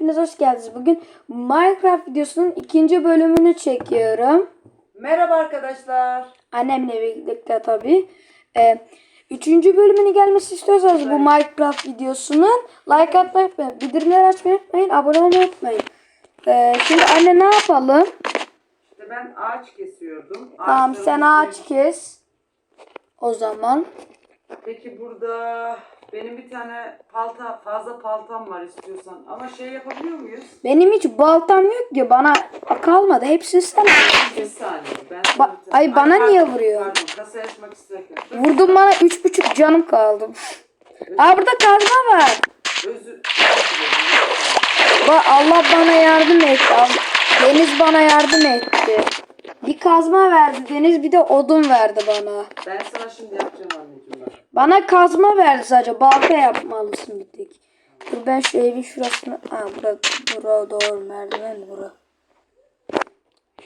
Hepiniz hoş geldiniz. Bugün Minecraft videosunun ikinci bölümünü çekiyorum. Merhaba arkadaşlar. Annemle birlikte tabii. Ee, üçüncü bölümünü gelmesi istiyorsanız bu Minecraft videosunun like atmayı unutmayın. Bildirimleri açmayı unutmayın. Abone olmayı unutmayın. Ee, şimdi anne ne yapalım? İşte ben ağaç kesiyordum. Tamam Ağaçlarımı sen ağaç kes. O zaman. Peki burada benim bir tane palta fazla paltam var istiyorsan. Ama şey yapabiliyor muyuz? Benim hiç baltam yok ki. Bana kalmadı. Hepsini sen Bir saniye. Ben Ba- sana bir tane- ay, bana pardon, niye vuruyor? Pardon kasaya açmak isterken. Vurdun bana üç buçuk canım kaldı. Aa burada kazma var. Özür Ba Allah bana yardım etti. Al- Deniz bana yardım etti. Bir kazma verdi Deniz bir de odun verdi bana. Ben sana şimdi yapacağım anneciğim. Bana kazma verdi sadece. Balta yapmalısın bir tek. Dur ben şu evin şurasını... Aa bura, bura doğru merdiven bura.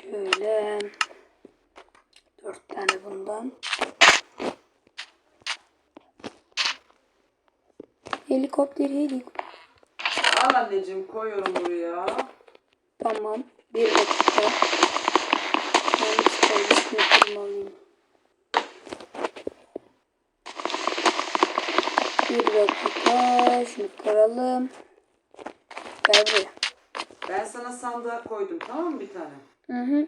Şöyle. Dört tane bundan. Helikopter helikopter. Al anneciğim koyuyorum buraya. Tamam. Bir dakika. Ben çıkarmışını kırmalıyım. Bir dakika. Şunu kıralım. Gel buraya. Ben sana sandığa koydum tamam mı bir tane? Hı hı.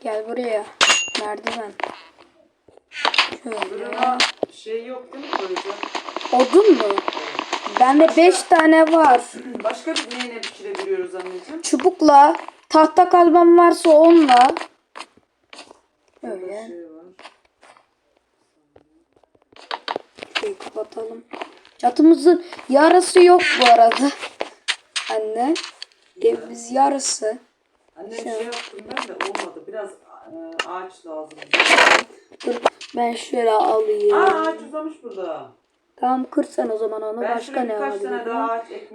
Gel buraya. Merdiven. Şöyle. Şey yok değil mi koyacak? Odun mu? Bende 5 tane var. Başka bir neyine pişirebiliyoruz anneciğim? Çubukla. Tahta kazmam varsa onunla. Öyle. şey. Şurayı kapatalım. Çatımızın yarısı yok bu arada. Anne. Evimiz yarısı. Annem şey yaptım ben de olmadı. Biraz e, ağaç lazım. Dur ben şöyle alayım. Aa ağaç uzamış burada. Tamam kırsan o zaman onu Ben başka ne alabilirim?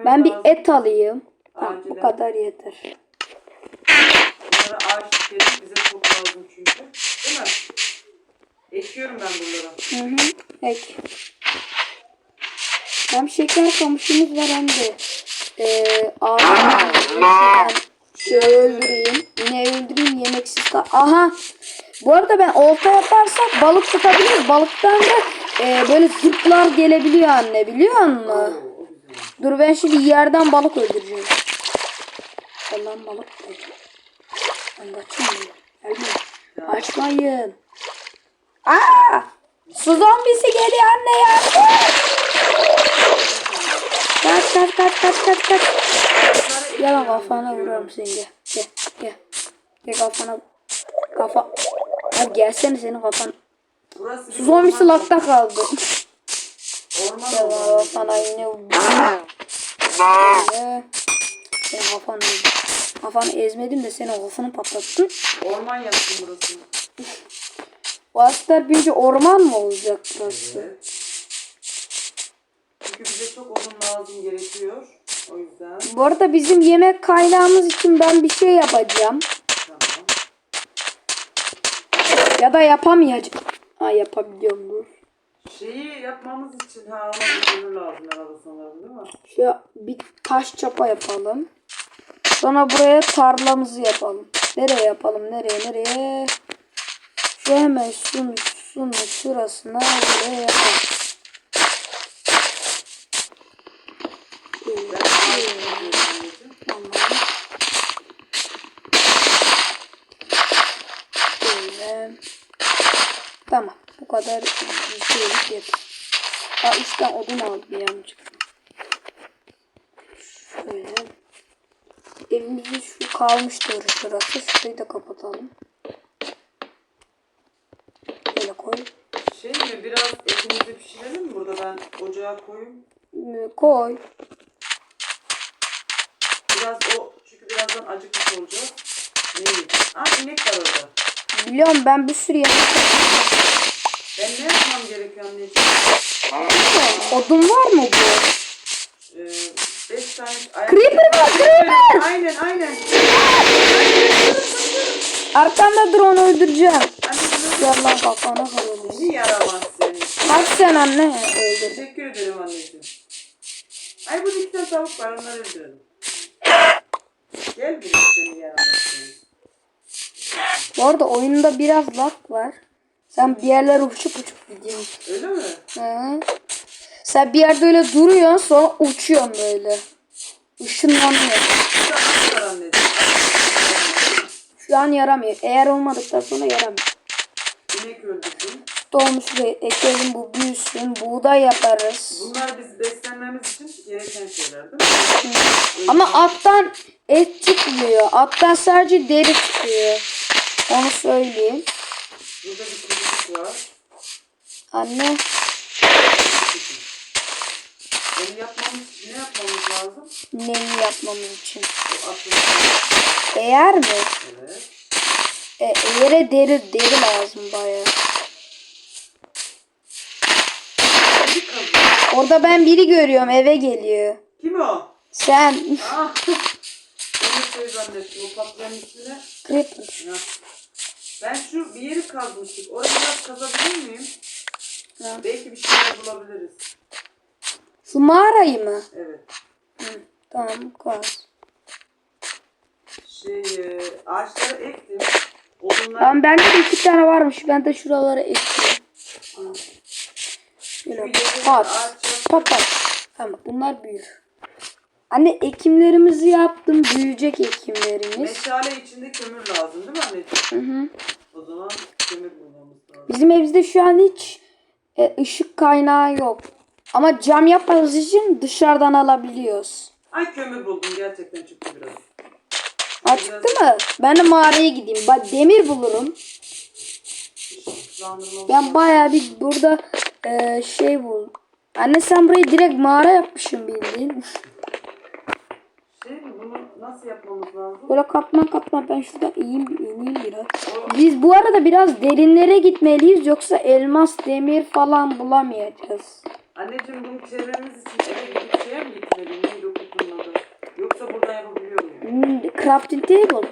Ben bir et alayım. Tamam bu kadar yeter. Bunlara dikelim. Bize çok lazım çünkü. Değil mi? Ekiyorum ben bunları. Hı hı. Ek. Hem şeker kamışımız var hem de eee ağzı şöyle öldüreyim. Ne öldüreyim yemeksiz kal. Aha. Bu arada ben olta yaparsak balık tutabiliriz. Balıktan da eee, böyle zırhlar gelebiliyor anne biliyor musun? Dur ben şimdi yerden balık öldüreceğim. Allah'ım balık. Kaçayım. Gelmeyin. Kaçmayın. Aa! Su zombisi geliyor anne yardım. Kaç kaç kaç kaç kaç kaç. Gel kafana vururum seni gel. Gel gel. Gel kafana. Kafa. Ya gelsene senin kafan. Su zombisi lakta kaldı. Orman Gel kafana yine vurdum. Böyle. Senin kafanı ezdim. Kafanı ezmedim de senin kafanı patlattım. Orman yaptım burasını. Bu aslar büyüyünce orman mı olacak burası? Evet. Çünkü bize çok odun lazım gerekiyor. O yüzden Bu arada bizim yemek kaynağımız için ben bir şey yapacağım. tamam. Ya da yapamayacağım. Ha yapabiliyorum dur. Şeyi yapmamız için ha ona bir kömür lazım herhalde sanırım değil mi? Şöyle bir taş çapa yapalım. Sonra buraya tarlamızı yapalım. Nereye yapalım? Nereye? Nereye? Şu hemen şunun, şunun şurasına buraya yapalım. Tamam. Bu kadar bir şeylik yeter. Aa tane odun aldım yanlışlıkla. Şöyle. Evimizin şu kalmıştır şurası. Şurayı da kapatalım. Böyle koy. Şey mi biraz etimizi pişirelim mi burada ben ocağa koyayım. Ee, Koy. Biraz o çünkü birazdan acıkmış olacağız. Ne yiyeceğiz? Aa inek var orada. Biliyorum ben bir sürü yemek Ben ne yapmam gerekiyor anneciğim? Odun var mı bu? Ee, beş tane ayak... Aynen aynen. Arkanda dur onu öldüreceğim. Gel lan kafana kırılır. seni yaramaz seni. Kaç sen anne öldür. Teşekkür ederim anneciğim. Ay bu tane tavuk var onları öldürelim. Gel bir seni yaramaz seni. Bu arada oyunda biraz lag var. Sen bir yerlere uçup uçup gidiyorsun. Öyle mi? Hı. Sen bir yerde öyle duruyorsun sonra uçuyorsun böyle. Işınlanıyor. Anneciğim. Şu an yaramıyor. Eğer olmadıktan sonra yaramıyor. İnek öldürdüm. Doğmuş şuraya ekelim bu büyüsün. Buğday yaparız. Bunlar biz beslenmemiz için gereken şeyler değil mi? Ama attan et çıkmıyor. Attan sadece deri çıkıyor. Onu söyleyeyim. Burada bir kuyruk var. Anne yapmamız için ne yapmamız lazım? neyi yapmamız için? Eğer mi? Evet. E, eğere deri deri lazım bayağı. Orada ben biri görüyorum eve geliyor. Kim o? Sen Ah. Şey zannettim. O patlayan içine. Creeper. Ya. Ben şu bir yeri kazmıştık. Orayı biraz kazabilir miyim? Ha. Belki bir şeyler bulabiliriz. Şu mağarayı mı? Evet. Hı, tamam kaz. Şey e, ağaçları ektim. Odunlar Tamam bende de iki tane varmış. Ben de şuralara ekliyorum. Şöyle pat. Pat pat. Tamam bunlar büyür. Anne ekimlerimizi yaptım. Büyüyecek ekimlerimiz. Meşale içinde kömür lazım değil mi anneciğim? Hı hı. O zaman kömür bulmamız lazım. Bizim evimizde şu an hiç e, ışık kaynağı yok. Ama cam yapmadığımız için dışarıdan alabiliyoruz. Ay kömür buldum gerçekten çıktı biraz. Çıktı mı? Ben de mağaraya gideyim. Bak demir bulurum. Ben bayağı bir burada e, şey bul. Anne sen burayı direkt mağara yapmışsın bildiğin. Şey bunu nasıl yapmamız lazım? Böyle katman katman ben şuradan iyiyim, ineyim biraz. Biz bu arada biraz derinlere gitmeliyiz yoksa elmas, demir falan bulamayacağız. Anneciğim bunu çevremiz için eve gidip şeye mi gitmeliyim? Neydi o kutunun adı? Yoksa buradan yapabiliyor muyum? Hmm, crafting table.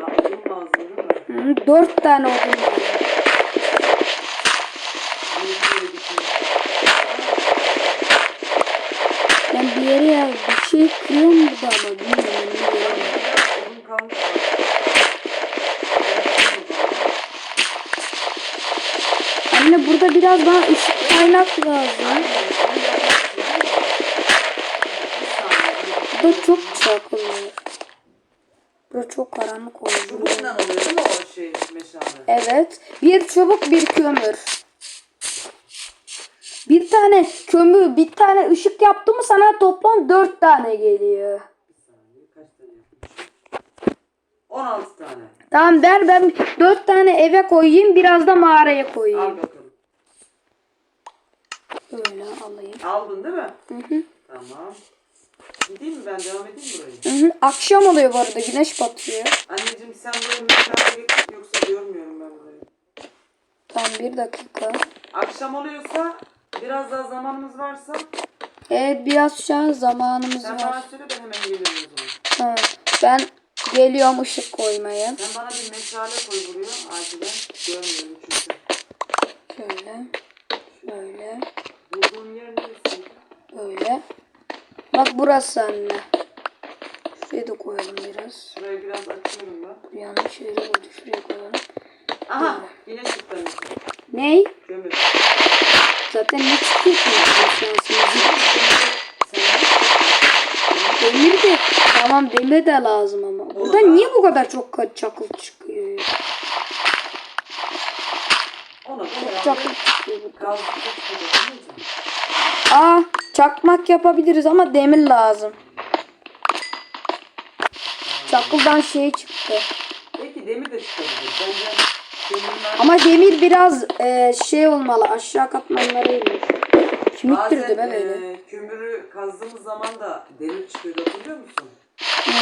Ha, odun lazım değil mi? Hmm, dört tane odun böyle düşünün. Ben bir yere ya bir şey kırıyorum burada ama bilmiyorum. ne. Odun kalmış. Anne burada biraz daha ışık kaynak lazım. Burada çok çakıl var. Burada çok karanlık oluyor. Çubukla oluyor değil mi o şey meşale? Evet. Bir çubuk bir kömür. Bir tane kömür, bir tane ışık yaptı mı sana toplam dört tane geliyor. Bir saniye kaç tane yapmışım? 16 tane. Tamam ver ben dört tane eve koyayım biraz da mağaraya Al koyayım. bakalım. Alayım. Aldın değil mi? Hı hı. Tamam. Gideyim mi ben devam edeyim burayı? Hı hı. Akşam oluyor bu arada güneş batıyor. Anneciğim sen burayı meşale getir yoksa görmüyorum ben burayı. Tamam bir dakika. Akşam oluyorsa biraz daha zamanımız varsa Evet biraz şu an zamanımız sen var. bana söyle ben hemen geliyorum o zaman. Tamam. Ben geliyorum ışık koymaya. Sen bana bir meşale koy buraya acilen. Görmüyorum çünkü. Şöyle. Şöyle. Bulduğun yer neresi? Öyle. Bak burası anne. Şuraya da koyalım biraz. Şurayı biraz açıyorum ben. Yanlış yere koyduk. Şuraya koyalım. Aha yine çıktı. Ney? Kömür. Zaten ne çıkıyor ki? Demir de tamam demir de lazım ama. Burada niye bu kadar çok çakıl çıkıyor? ya? ona da Çok herhalde çakıl çıkıyor burada. gazlıkta çıkacak anneciğim. Aa çakmak yapabiliriz ama demir lazım. Çakıldan şey çıktı. Belki demir de çıkabilir. Bence Ama demir biraz e, şey olmalı. Aşağı katmanlara. Kim bazen ittirdi be beni? e, kömürü kazdığımız zaman da demir çıkıyordu hatırlıyor musun? Hmm.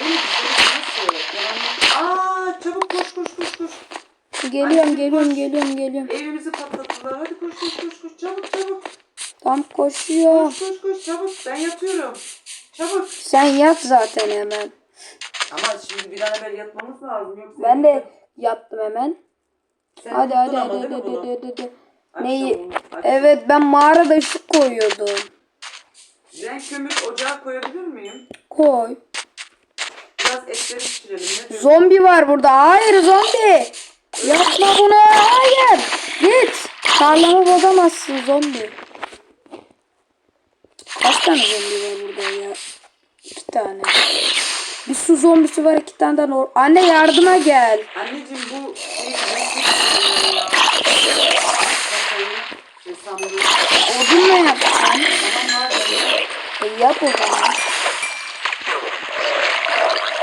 Demir nasıl? Karanlık- Aa çabuk koş koş koş koş. Geliyorum geliyorum geliyorum geliyorum. Evimizi patlattılar. Hadi koş koş koş koş çabuk çabuk. Tam koşuyor. Koş koş koş çabuk. Ben yatıyorum. Çabuk. Sen yat zaten hemen. Ama şimdi bir an evvel yatmamız lazım yoksa. Ben de yaptım hemen. Sen Hadi hadi hadi hadi hadi, hadi, hadi. Neyi? Evet ben mağarada ışık koyuyordum. Ben kömür ocağa koyabilir miyim? Koy. Biraz etleri pişirelim. Zombi var burada. Hayır zombi. Yapma bunu. Hayır. Git. Tarlamı bozamazsın zombi. Kaç tane zombi var burada ya? İki tane. Bir su zombisi var iki tane de nor- Anne yardıma gel. Anneciğim bu şey şey. Odun ne yapacaksın? Tamam var ya. E yap o zaman.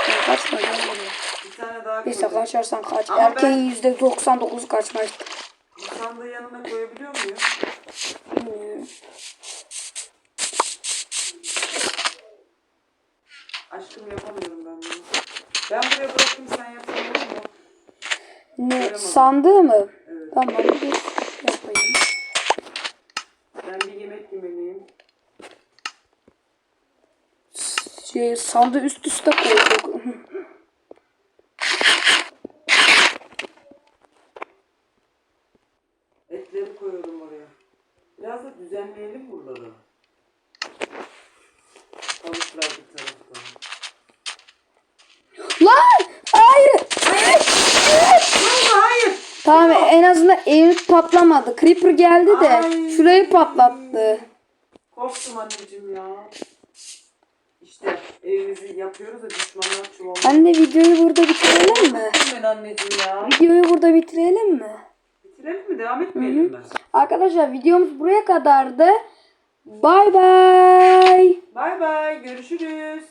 E, Kaçma gel buraya. Bir tane daha Neyse kaçarsan kaç. Ama Erkeğin yüzde 99 kaçmaz. Bu sandığı yanına koyabiliyor muyum? Bilmiyorum. Aşkım yapamıyorum ben bunu. Ben buraya bırakayım sen olur mu? Ne Koyamadım. sandığı mı? Evet. Tamam dur yapayım. Ben bir yemek yemeliyim. Şey, sandığı üst üste koyduk. Etleri koyuyorum oraya. Biraz da düzenleyelim buraları. Balıklar bir taraftan. Lan! Hayır! Hayır, hayır. Tamam en azından evimiz patlamadı. Creeper geldi de Ay. şurayı patlattı. Korktum anneciğim ya. İşte evimizi yapıyoruz da düşmanlar çuvalıyor. Anne videoyu burada bitirelim mi? Ben anneciğim ya. Videoyu burada bitirelim mi? Bitirelim mi? Devam etmeyelim mi? Arkadaşlar videomuz buraya kadardı. Bay bay. Bay bay. Görüşürüz.